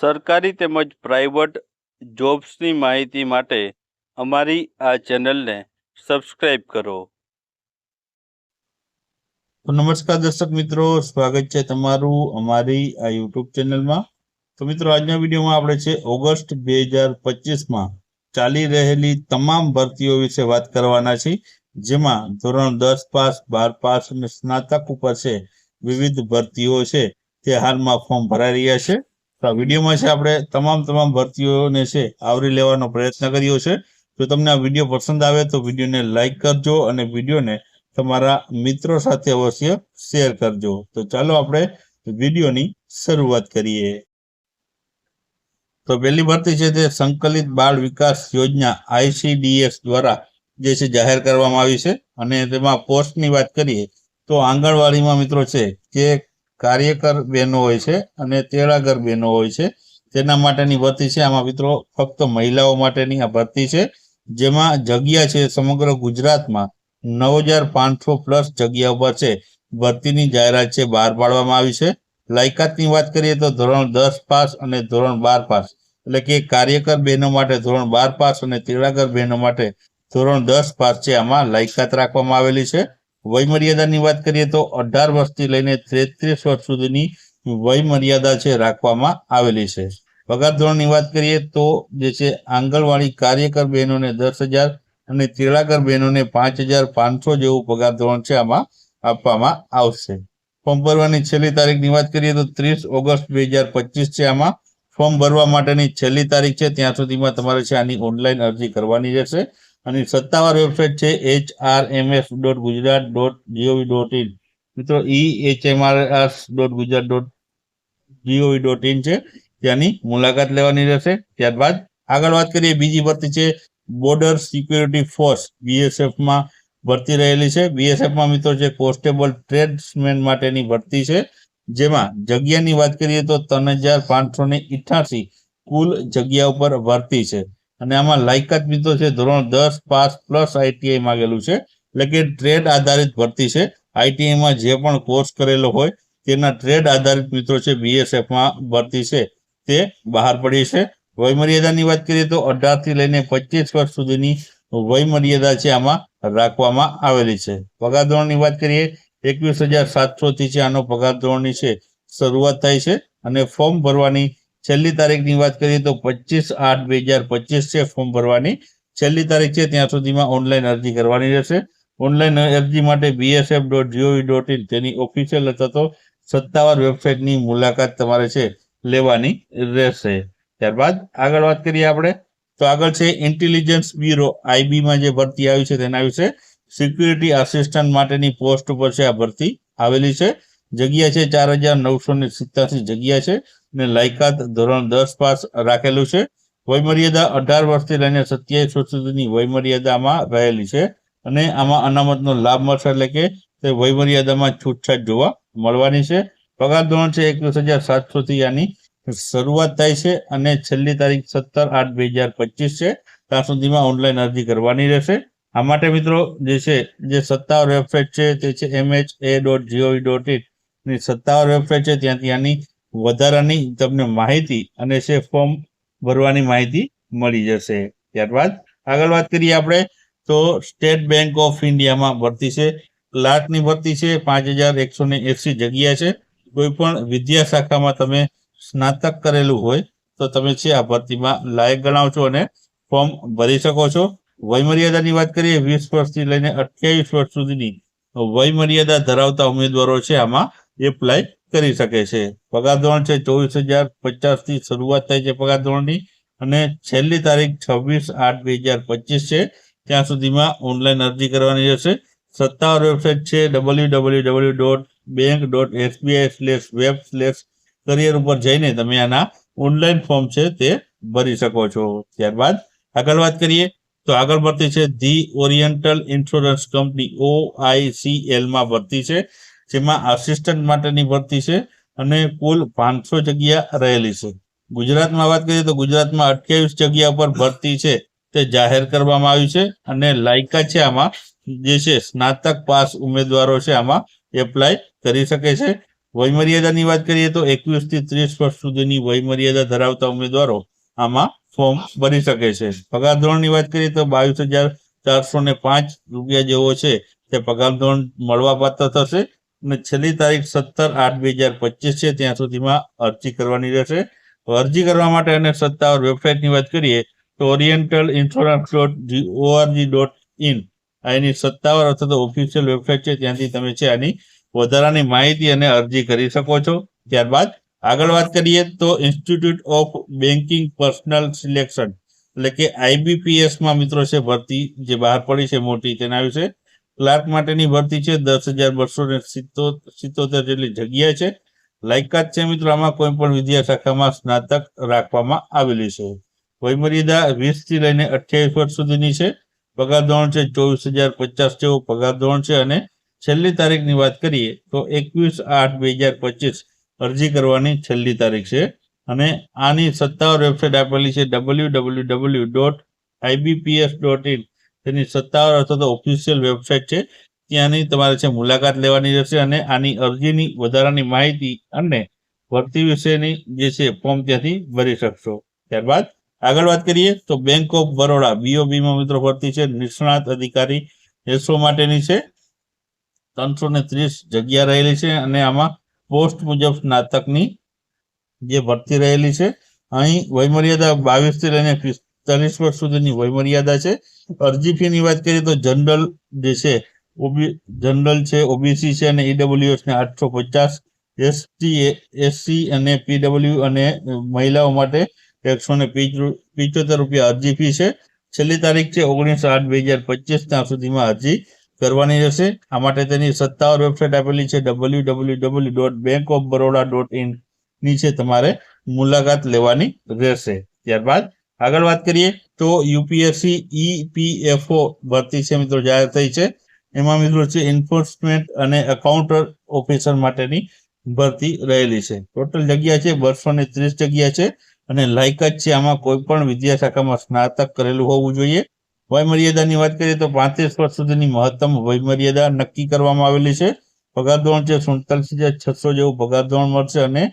સરકારી તેમજ પ્રાઇવેટ જોબ્સની માહિતી માટે અમારી આ ચેનલને સબસ્ક્રાઇબ કરો. નમસ્કાર દર્શક મિત્રો, સ્વાગત છે તમારું અમારી આ યુટ્યુબ ચેનલમાં. તો મિત્રો, આજના વિડીયોમાં આપણે છે ઓગસ્ટ બે હજાર પચીસમાં ચાલી રહેલી તમામ ભરતીઓ વિશે વાત કરવાના છે જેમાં ધોરણ દસ પાસ, બાર પાસ અને સ્નાતક ઉપર છે વિવિધ ભરતીઓ છે, તે હાલમાં ફોર્મ ભરાઈ રહ્યા છે. તો આ વિડીયોમાં છે આપણે તમામ તમામ ભરતીઓને છે આવરી લેવાનો પ્રયત્ન કર્યો છે. જો તમને આ વીડિયો પસંદ આવે તો વિડીયોને લાઈક કરજો અને વિડીયોને તમારા મિત્રો સાથે અવશ્ય શેર કરજો. તો ચાલો આપણે વિડીયોની શરૂઆત કરીએ. તો પહેલી ભરતી છે તે સંકલિત બાળ વિકાસ યોજના આઈસીડીએસ દ્વારા જે છે જાહેર કરવામાં આવી છે. અને તેમાં પોસ્ટની વાત કરીએ તો આંગણવાડીમાં મિત્રો છે જે કાર્યકર બહેનો હોય છે અને તેડાગર બહેનો હોય છે. તેના માટેની ભરતી છે. આમાં મિત્રો ફક્ત મહિલાઓ માટેની આ ભરતી છે. જેમાં જગ્યા છે સમગ્ર ગુજરાતમાં નવ હજાર પાંચસો પ્લસ જગ્યા ઉપર છે. ભરતીની જાહેરાત છે બહાર પાડવામાં આવી છે. લાયકાતની વાત કરીએ તો ધોરણ દસ પાસ અને ધોરણ બાર પાસ. એટલે કે કાર્યકર બહેનો માટે ધોરણ બાર પાસ અને તેડાગર બહેનો માટે ધોરણ દસ પાસ છે. આમાં લાયકાત રાખવામાં આવેલી છે. વયમર્યાદાની વાત કરીએ તો અઢાર વર્ષથી લઈને તેત્રીસ વર્ષ સુધીની વયમર્યાદા છે રાખવામાં આવેલી છે. પગાર ધોરણની વાત કરીએ તો જે છે આંગણવાડી કાર્યકર બહેનોને દસ હજાર અને તેડાગર બહેનોને પાંચ હજાર પાંચસો જેવું પગાર ધોરણ છે આમાં આપવામાં આવશે. ફોર્મ ભરવાની છેલ્લી તારીખની વાત કરીએ તો ત્રીસ ઓગસ્ટ બે હજાર પચીસ છે આમાં ફોર્મ ભરવા માટેની છેલ્લી તારીખ છે. ત્યાં સુધીમાં તમારે છે આની ઓનલાઈન અરજી કરવાની રહેશે. અને સત્તાવાર વેબસાઇટ છે H R M S dot Gujarat dot G O V dot in મિત્રો, E H M R S dot Gujarat dot G O V dot in છે. ત્યાંની મુલાકાત લેવાની રહેશે. ત્યારબાદ આગળ વાત કરીએ, બીજી ભરતી છે બોર્ડર સિક્યુરિટી ફોર્સ બીએસએફમાં ભરતી રહેલી છે. બીએસએફમાં મિત્રો છે કોન્સ્ટેબલ ટ્રેડ્સમેન માટેની ભરતી છે, જેમાં જગ્યાની વાત કરીએ તો ત્રણ હજાર પાંચસો ને કુલ જગ્યા ઉપર ભરતી છે. અને આમાં લાયકાત મિત્રો છે. ધોરણ દસ પાસ પ્લસ આઈટીઆઈ માંગેલું છે. એટલે કે ટ્રેડ આધારિત ભરતી છે. આઈટીઆઈમાં જે પણ કોર્સ કરેલો હોય, તેના ટ્રેડ આધારિત મિત્રો છે બીએસએફમાં ભરતી છે. તે બહાર પડી છે. વયમર્યાદાની વાત કરીએ તો અઢારથી લઈને પચીસ વર્ષ સુધીની વયમર્યાદા છે આમાં રાખવામાં આવેલી છે. પગાર ધોરણની વાત કરીએ, એકવીસ હજાર સાતસોથી છે. આનો પગાર ધોરણની છે. શરૂઆત થાય છે અને ફોર્મ ભરવાની છેલ્લી તારીખની વાત કરીએ તો પચીસ આઠ બે હજાર પચીસ છે ફોર્મ ભરવાની. છેલ્લી તારીખ છે ત્યાં સુધીમાં ઓનલાઈન અરજી કરવાની રહેશે. ઓનલાઈન અરજી માટે BSF dot G O V dot in તેની ઓફિશિયલ અથવા તો સત્તાવાર વેબસાઇટની મુલાકાત તમારે છે લેવાની રહેશે. ત્યારબાદ આગળ વાત કરીએ આપણે. તો આગળ છે ઇન્ટેલિજન્સ બ્યુરો આઈબીમાં જે ભરતી આવી છે તેના વિશે સિક્યુરિટી આસિસ્ટન્ટ માટેની પોસ્ટ ઉપર છે આ ભરતી આવેલી છે. જગ્યા છે ચાર હજાર નવસો ને સિત્યાસી જગ્યા છે અને લાયકાત ધોરણ દસ પાસ રાખેલું છે. વયમર્યાદા અઢાર વર્ષથી લઈને સત્યાવીસ વર્ષ સુધીની વયમર્યાદામાં રહેલી છે અને આમાં અનામતનો લાભ મળશે એટલે કે તે વયમર્યાદામાં છૂટછાટ જોવા મળવાની છે. પગાર ધોરણ છે એકવીસ હજાર સાતસોથી આની શરૂઆત થાય છે અને છેલ્લી તારીખ સત્તર આઠ બે હજાર પચીસ છે. ત્યાં સુધીમાં ઓનલાઈન અરજી કરવાની રહેશે. આ માટે મિત્રો જે છે, જે સત્તાવાર વેબસાઇટ છે તે છે M H A dot G O V dot in. ની સત્તાવાર વેબસાઇટ છે, ત્યાંથી આની વધારાની તમને માહિતી અને છે ફોર્મ ભરવાની માહિતી મળી જશે. ત્યારબાદ આગળ વાત કરીએ આપણે, તો સ્ટેટ બેંક ઓફ ઇન્ડિયામાં ભરતી છે. ક્લાર્કની ભરતી છે, પાંચ હજાર એકસો ને એસી જગ્યા છે. કોઈ પણ વિદ્યા શાખામાં તમે સ્નાતક કરેલું હોય, તો તમે છે આ ભરતીમાં લાયક ગણાવ છો અને ફોર્મ ભરી શકો છો. વયમર્યાદાની વાત કરીએ, વીસ વર્ષથી લઈને અઠ્યાવીસ વર્ષ સુધીની વયમર્યાદા ધરાવતા ઉમેદવારો છે આમાં એપ્લાય કરી શકે છે. પગાર ધોરણ છે ચોવીસ હજાર પચાસથી શરૂઆત થાય છે પગાર ધોરણની અને છેલ્લી તારીખ છવ્વીસ આઠ બે હજાર પચીસ છે. ત્યાં સુધીમાં ઓનલાઈન અરજી કરવાની રહેશે. સત્તાવાર વેબસાઇટ છે W W W dot bank dot SBI slash web slash career ઉપર જઈને તમે આના ઓનલાઈન ફોર્મ છે તે ભરી શકો છો. ત્યારબાદ આગળ વાત કરીએ તો આગળ ભરતી છે ધી ઓરિએન્ટલ ઇન્સ્યોરન્સ કંપની ઓ આઈસીએલમાં ભરતી છે. જેમાં આસિસ્ટન્ટ માટેની ભરતી છે અને કુલ પાંચસો જગ્યા રહેલી છે. ગુજરાતમાં વાત કરીએ તો ગુજરાતમાં અઠ્યાવીસ જગ્યા પર ભરતી છે તે જાહેર કરવામાં આવી છે અને લાયકા છે આમાં જે છે સ્નાતક પાસ ઉમેદવારો છે આમાં એપ્લાય કરી શકે છે. વયમર્યાદાની વાત કરીએ તો એકવીસથી ત્રીસ વર્ષ સુધીની વયમર્યાદા ધરાવતા ઉમેદવારો આમાં ફોર્મ ભરી શકે છે. પગાર ધોરણની વાત કરીએ તો બાવીસ હજાર ચારસો ને પાંચ રૂપિયા જેવો છે તે પગાર ધોરણ મળવાપાત્ર થશે. છેલ્લી તારીખ સત્તર આઠ બે હજાર પચીસ છે, ત્યાં સુધીમાં અરજી કરવાની રહેશે. અરજી કરવા માટે અને સત્તાવાર વેબસાઇટની વાત કરીએ, તો oriental insurance dot O R G dot in એની સત્તાવાર અથવા તો ઓફિશિયલ વેબસાઇટ છે, ત્યાંથી તમે છે આની વધારાની માહિતી અને અરજી કરી શકો છો. ત્યારબાદ આગળ વાત કરીએ તો institute of banking personnel selection એટલે કે આઈબીપીએસમાં મિત્રો છે, ભરતી જે બહાર પડી છે, મોટી તેના વિશે ક્લાર્ક માટેની ભરતી છે, દસ હજાર બસો ને સિત્તોતેર જેટલી જગ્યા છે. લાયકાત છે મિત્રો, આમાં કોઈ પણ વિદ્યા શાખામાં સ્નાતક રાખવામાં આવેલી છે. વયમર્યાદા વીસથી લઈને અઠ્યાવીસ વર્ષ સુધીની છે. પગાર ધોરણ છે ચોવીસ હજાર પચાસ જેવો પગાર ધોરણ છે અને છેલ્લી તારીખની વાત કરીએ તો એકવીસ આઠ બે હજાર પચીસ અરજી કરવાની છેલ્લી તારીખ છે. અને આની સત્તાવાર વેબસાઇટ આપેલી છે W W W dot IBPS dot in. તેની સત્તાવાર અથવા તો ઓફિશિયલ વેબસાઇટ છે. ત્યાંની તમારે છે મુલાકાત લેવાની રહેશે અને આની અરજીની વધારાની માહિતી અને ભરતી વિશેની જે છે ફોર્મ ત્યાંથી ભરી શકશો. ત્યારબાદ આગળ વાત કરીએ તો બેંક ઓફ બરોડા બીઓબીમાં મિત્રો ભરતી છે. નિષ્ણાત અધિકારી એસો માટેની છે. ત્રણસો ને ત્રીસ જગ્યા રહેલી છે અને આમાં પોસ્ટ મુજબ સ્નાતકની જે ભરતી રહેલી છે. અહીં વયમર્યાદા બાવીસથી લઈને પિસ્તાલીસ વર્ષ સુધીની વયમર્યાદા છે. અરજી ફી ની વાત કરીએ તો જનરલ જે છે ઓબી જનરલ છે ઓબીસી છે અને ઈડબ્લ્યુએસ ને આઠસો પચાસ એસટી એસસી અને પીડબ્લ્યુ અને મહિલાઓ માટે એકસો ને પિચોતેર રૂપિયા અરજી ફી છે. છેલ્લી તારીખ છે ઓગણીસ આઠ બે હજાર પચીસ, ત્યાં સુધીમાં અરજી કરવાની રહેશે. આ માટે તેની સત્તાવાર વેબસાઇટ આપેલી છે W W W dot bank of Baroda dot in નીચે તમારે મુલાકાત લેવાની રહેશે. ત્યારબાદ આગળ વાત કરીએ તો યુપીએસસી ઈપીએફઓ ભરતી છે મિત્રો, જાહેર થઈ છે. એમાં મિત્રો છે એન્ફોર્સમેન્ટ અને એકાઉન્ટર ઓફિસર માટેની ભરતી રહેલી છે. ટોટલ જગ્યા છે બસો ને ત્રીસ જગ્યા છે અને લાયકાત છે આમાં કોઈ પણ વિદ્યા શાખામાં સ્નાતક કરેલું હોવું જોઈએ. વયમર્યાદાની વાત કરીએ તો પાંત્રીસ વર્ષ સુધીની મહત્તમ વયમર્યાદા નક્કી કરવામાં આવેલી છે. પગાર ધોરણ છે સુડતાલીસ હજાર છસો જેવું પગાર ધોરણ મળશે અને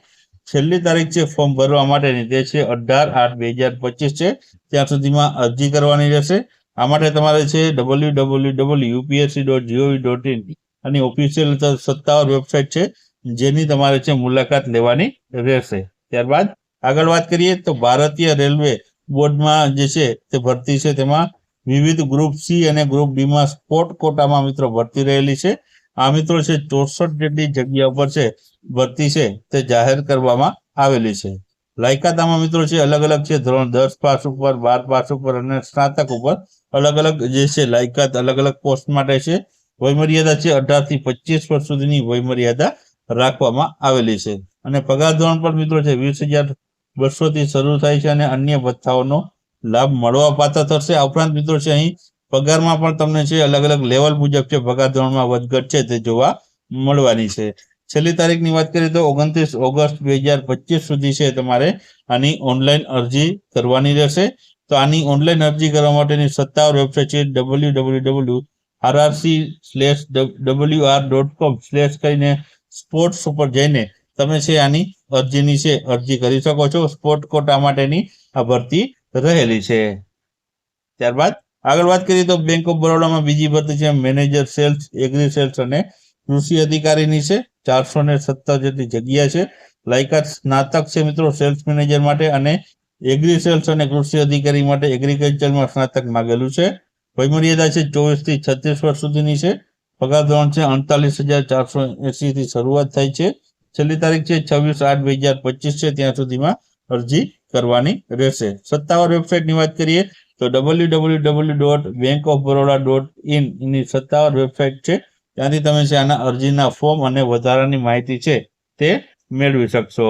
છેલ્લી તારીખ છે, ફોર્મ ભરવા માટેની. તે છે અઢાર આઠ બે હજાર પચીસ છે. ત્યાં સુધીમાં અરજી કરવાની રહેશે. આ માટે તમારે છે W W W UPSC dot G O V dot in અને ઓફિશિયલ સત્તાવાર વેબસાઇટ છે, જેની તમારે છે મુલાકાત લેવાની રહેશે. ત્યારબાદ આગળ વાત કરીએ તો ભારતીય રેલવે બોર્ડમાં જે છે તે ભરતી છે. તેમાં વિવિધ ગ્રુપ સી અને ગ્રુપ ડીમાં સ્પોર્ટ કોટામાં મિત્રો ભરતી રહેલી છે. આ મિત્રો છે, ચોસઠ જેટલી જગ્યા ઉપર છે, ભરતી છે, તે જાહેર કરવામાં આવેલી છે. લાયકાત આમાં મિત્રો છે અલગ અલગ છે, ધોરણ દસ પાસ ઉપર, બાર પાસ ઉપર અને સ્નાતક ઉપર અલગ અલગ જે છે, લાયકાત અલગ અલગ પોસ્ટ માટે છે. વયમર્યાદા છે, અઢારથી પચીસ વર્ષ સુધીની વયમર્યાદા રાખવામાં આવેલી છે. અને પગાર ધોરણ પણ મિત્રો છે, વીસ હજાર બસો થી શરૂ થાય છે અને અન્ય ભથ્થાઓનો લાભ મળવા પાત્ર થશે. આ ઉપરાંત મિત્રો છે, અહીં પગારમાં પણ તમને છે અલગ અલગ લેવલ મુજબ છે પગાર ધોરણમાં વધઘટ છે તે જોવા મળવાની છે. છેલ્લી તારીખની વાત કરીએ તો ઓગણત્રીસ ઓગસ્ટ બે હજાર પચીસ સુધી છે તમારે આની ઓનલાઈન અરજી કરવાની રહેશે. તો આની ઓનલાઈન અરજી કરવા માટેની સત્તાવાર વેબસાઇટ છે W W W RRC slash W R dot com slash કરીને સ્પોર્ટ્સ ઉપર જઈને તમે છે આની અરજીની છે અરજી કરી શકો છો. સ્પોર્ટ કોટા માટેની આ ભરતી રહેલી છે. ત્યારબાદ આગળ વાત કરીએ તો બેંક ઓફ બરોડામાં બીજી ભરતી છે મેનેજર સેલ્સ એગ્રી સેલ્સ અને કૃષિ અધિકારીની છે. ચારસો ને સત્તર જેટલી જગ્યા છે. લાયકાત સ્નાતક છે મિત્રો સેલ્સ મેનેજર માટે અને એગ્રી સેલ્સ અને કૃષિ અધિકારી માટે એગ્રીકલ્ચરમાં સ્નાતક માગેલું છે. વયમર્યાદા છે ચોવીસથી છત્રીસ વર્ષ સુધીની છે. પગાર ધોરણ છે અડતાલીસ હજાર ચારસો એસી થી શરૂઆત થાય છે. છેલ્લી તારીખ છે છવ્વીસ આઠ બે હજાર પચીસ છે. ત્યાં સુધીમાં અરજી કરવાની રહેશે. સત્તાવાર વેબસાઇટની વાત કરીએ તો W W W dot bank of Baroda dot ઇનની સત્તાવાર વેબસાઇટ છે. ત્યાંથી તમે છે આના અરજીના ફોર્મ અને વધારાની માહિતી છે તે મેળવી શકશો.